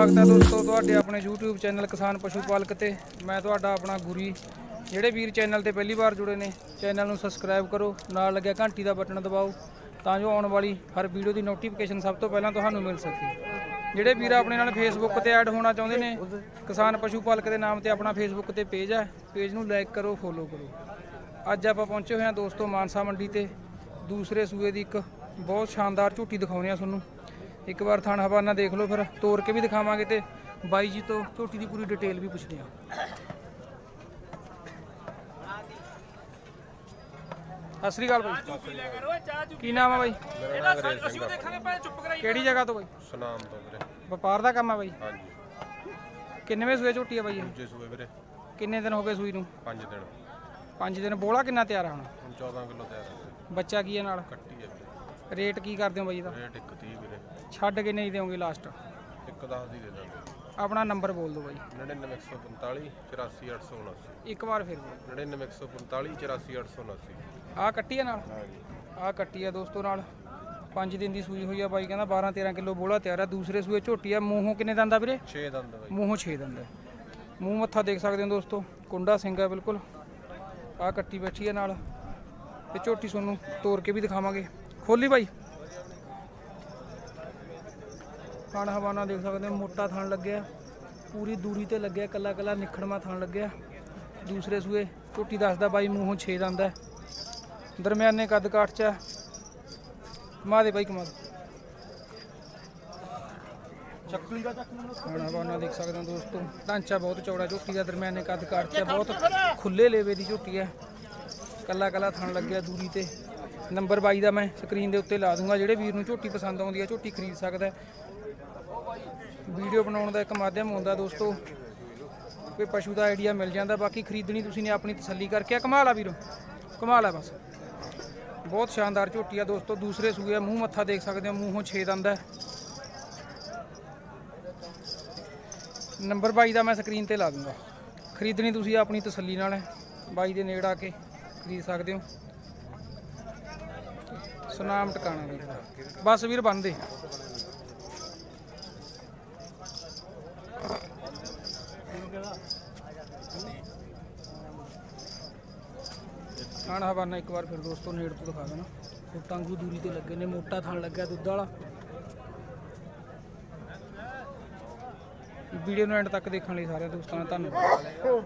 ਸਵਾਗਤ ਹੈ ਦੋਸਤੋ ਤੁਹਾਡੇ ਆਪਣੇ YouTube ਚੈਨਲ ਕਿਸਾਨ ਪਸ਼ੂ ਪਾਲਕ ਤੇ। ਮੈਂ ਤੁਹਾਡਾ ਆਪਣਾ ਗੁਰੀ। ਜਿਹੜੇ ਵੀਰ ਚੈਨਲ ਤੇ ਪਹਿਲੀ ਵਾਰ ਜੁੜੇ ਨੇ, ਚੈਨਲ ਨੂੰ ਸਬਸਕ੍ਰਾਈਬ ਕਰੋ, ਨਾਲ ਲੱਗਿਆ ਘੰਟੀ ਦਾ ਬਟਨ ਦਬਾਓ, ਤਾਂ ਜੋ ਆਉਣ ਵਾਲੀ ਹਰ ਵੀਡੀਓ ਦੀ ਨੋਟੀਫਿਕੇਸ਼ਨ ਸਭ ਤੋਂ ਪਹਿਲਾਂ ਤੁਹਾਨੂੰ ਮਿਲ ਸਕੇ। ਜਿਹੜੇ ਵੀਰ ਆਪਣੇ ਨਾਲ ਫੇਸਬੁੱਕ ਤੇ ਐਡ ਹੋਣਾ ਚਾਹੁੰਦੇ ਨੇ, ਕਿਸਾਨ ਪਸ਼ੂ ਪਾਲਕ ਦੇ ਨਾਮ ਤੇ ਆਪਣਾ ਫੇਸਬੁੱਕ ਤੇ ਪੇਜ ਹੈ ਪੇਜ ਨੂੰ ਲਾਈਕ ਕਰੋ ਫੋਲੋ ਕਰੋ। ਅੱਜ ਆਪਾਂ ਪਹੁੰਚੇ ਹੋਏ ਹਾਂ ਦੋਸਤੋ ਮਾਨਸਾ ਮੰਡੀ ਤੇ। ਦੂਸਰੇ ਸੂਏ ਦੀ ਇੱਕ ਬਹੁਤ ਸ਼ਾਨਦਾਰ ਝੂਟੀ ਦਿਖਾਉਣੀ ਆ ਤੁਹਾਨੂੰ। ਇੱਕ ਵਾਰ ਥਣ ਹਵਾਨਾ ਦੇਖ ਲਓ ਫਿਰ ਤੋੜ ਕੇ ਵੀ ਦਿਖਾਵਾਂਗੇ ਤੇ ਬਾਈ ਜੀ ਤੋਂ ਝੂਟੀ ਦੀ ਪੂਰੀ ਡਿਟੇਲ ਵੀ ਪੁੱਛਦੇ ਆ ਸਤਿ ਸ੍ਰੀ ਅਕਾਲ ਬਾਈ। ਕੀ ਨਾਮ ਆ ਬਾਈ? ਆ। ਕਿਹੜੀ ਜਗ੍ਹਾ ਤੋਂ ਬਾਈ? ਸੁਨਾਮ ਤੋਂ ਵੀਰੇ। ਵਪਾਰ ਦਾ ਕੰਮ ਆ ਬਾਈ? ਹਾਂਜੀ। ਕਿੰਨੇਵੇਂ ਸੂਏ ਝੂਟੀ ਆ ਬਾਈ ਇਹ? ਦੂਜੇ ਸੂਏ ਵੀਰੇ। ਕਿੰਨੇ ਦਿਨ ਹੋ ਗਏ ਸੂਈ ਨੂੰ? 5 ਦਿਨ। 5 ਦਿਨ ਬੋਲਾ ਕਿੰਨਾ ਤਿਆਰ ਆ ਹੁਣ? ਹੁਣ 14 ਕਿਲੋ ਤਿਆਰ ਵੀਰੇ। ਬੱਚਾ ਕੀ ਹੈ ਨਾਲ? ਕੱਟੀ ਵੀਰੇ। ਰੇਟ ਕੀ ਕਰਦੇ ਹੋ ਬਾਈ ਇਹਦਾ? ਰੇਟ 130 ਵੀਰੇ। ਛੱਡ ਕੇ ਨਹੀਂ ਦੇਵੋਗੇ ਲਾਸਟ ਇੱਕ 10 ਦੀ ਦੇ ਦਾਂਗੇ। ਆਪਣਾ ਨੰਬਰ ਬੋਲ ਦਿਓ ਬਾਈ। 99145 84879 ਇੱਕ ਵਾਰ ਫਿਰ ਬੋਲ। 99145 84879 ਆ ਕੱਟੀ ਆ ਨਾਲ? ਹਾਂਜੀ। ਆ ਕੱਟੀ ਆ ਦੋਸਤੋ ਨਾਲ। 5 ਦਿਨ ਦੀ ਸੂਈ ਹੋਈ ਆ ਬਾਈ ਕਹਿੰਦਾ 12 13 ਕਿਲੋ ਬੋਲਾ ਤਿਆਰ ਆ। ਦੂਸਰੇ ਸੂਏ ਝੋਟੀ ਆ ਮੂੰਹੋਂ ਕਿੰਨੇ ਦੰਦ ਆ ਵੀਰੇ? 6 ਦੰਦ ਬਾਈ। ਮੂੰਹੋਂ 6 ਦੰਦ ਆ। ਮੂੰਹ ਮੱਥਾ ਦੇਖ ਸਕਦੇ ਹੋ ਦੋਸਤੋ ਕੁੰਡਾ ਸਿੰਘ ਆ ਬਿਲਕੁਲ। ਆ ਕੱਟੀ ਬੈਠੀ ਆ ਨਾਲ। ਤੇ ਝੋਟੀ ਤੁਹਾਨੂੰ ਤੋੜ ਕੇ ਵੀ ਦਿਖਾਵਾਂਗੇ। ਖੋਲੀ ਬਾਈ। ਥਣ ਹਵਾਨਾ ਦੇਖ ਸਕਦੇ ਹੋ ਮੋਟਾ ਥਣ ਲੱਗਿਆ ਪੂਰੀ ਦੂਰੀ ਤੇ ਲੱਗਿਆ ਕੱਲਾ ਕੱਲਾ ਨਿਖੜਮਾ ਥਣ ਲੱਗਿਆ। ਦੂਸਰੇ ਸੂਏ ਝੋਟੀ ਦੱਸਦਾ ਬਾਈ ਮੂੰਹੋਂ 6 ਦੰਦ ਹੈ। ਦਰਮਿਆਨੇ ਕੱਦ ਕਾਠ ਚ। ਕਮਾ ਦੇ ਬਾਈ ਕਮਾ ਦੇ। ਚੱਕਲੀ ਦਾ ਚੱਕ ਖਾਣਾ ਬਾਣਾ ਦੇਖ ਸਕਦੇ ਹੋ ਦੋਸਤੋ ਢਾਂਚਾ ਬਹੁਤ ਚੌੜਾ ਝੋਟੀ ਦਾ ਦਰਮਿਆਨੇ ਕੱਦ ਕਾਠ ਚ ਬਹੁਤ ਖੁੱਲੇ ਲੇਵੇ ਦੀ ਝੋਟੀ ਹੈ। ਕੱਲਾ ਕੱਲਾ ਥਣ ਲੱਗਿਆ ਦੂਰੀ ਤੇ। ਨੰਬਰ 22 ਦਾ ਮੈਂ ਸਕਰੀਨ ਦੇ ਉੱਤੇ ਲਾ ਦੂੰਗਾ ਜਿਹੜੇ ਵੀਰ ਨੂੰ ਝੋਟੀ ਪਸੰਦ ਆਉਂਦੀ ਹੈ ਝੋਟੀ ਖਰੀਦ ਸਕਦਾ ਹੈ। ਵੀਡੀਓ ਬਣਾਉਣ ਦਾ ਇੱਕ ਮਾਧਿਅਮ ਹੁੰਦਾ ਦੋਸਤੋ, ਕੋਈ ਪਸ਼ੂ ਦਾ ਆਈਡੀਆ ਮਿਲ ਜਾਂਦਾ, ਬਾਕੀ ਖਰੀਦਣੀ ਤੁਸੀਂ ਨੇ ਆਪਣੀ ਤਸੱਲੀ ਕਰਕੇ ਆ ਕਮਾਲ ਆ ਵੀਰੋ, ਕਮਾਲ ਆ ਬਸ। ਬਹੁਤ ਸ਼ਾਨਦਾਰ ਝੋਟੀ ਆ ਦੋਸਤੋ, ਦੂਸਰੇ ਸੂਏ ਮੂੰਹ ਮੱਥਾ ਦੇਖ ਸਕਦੇ ਹੋ, ਮੂੰਹੋਂ 6 ਦੰਦ ਹੈ। ਨੰਬਰ 22 ਦਾ ਮੈਂ ਸਕਰੀਨ ਤੇ ਲਾ ਦੂੰਗਾ। ਖਰੀਦਣੀ ਤੁਸੀਂ ਆਪਣੀ ਤਸੱਲੀ ਨਾਲ ਹੈ, ਬਾਈ ਦੇ ਨੇੜ ਆ ਕੇ ਖਰੀਦ ਸਕਦੇ ਹੋ। ਸੁਨਾਮ ਟਿਕਾਣਾ ਵੀਰ। ਬਸ ਵੀਰ ਬੰਦੇ ਖਾਣਾ ਹਵਾਨਾ ਇੱਕ ਵਾਰ ਫਿਰ ਦੋਸਤੋ ਨੇੜ ਤੋਂ ਦਿਖਾ ਦੇਣਾ। ਫੁੱਟਾਂ ਵਾਂਗੂ ਦੂਰੀ ਤੇ ਲੱਗੇ ਨੇ, ਮੋਟਾ ਥਣ ਲੱਗਿਆ ਦੁੱਧ ਵਾਲਾ। ਵੀਡੀਓ ਨੂੰ ਐਂਡ ਤੱਕ ਦੇਖਣ ਲਈ ਸਾਰਿਆਂ ਦੋਸਤਾਂ ਦਾ ਧੰਨਵਾਦ।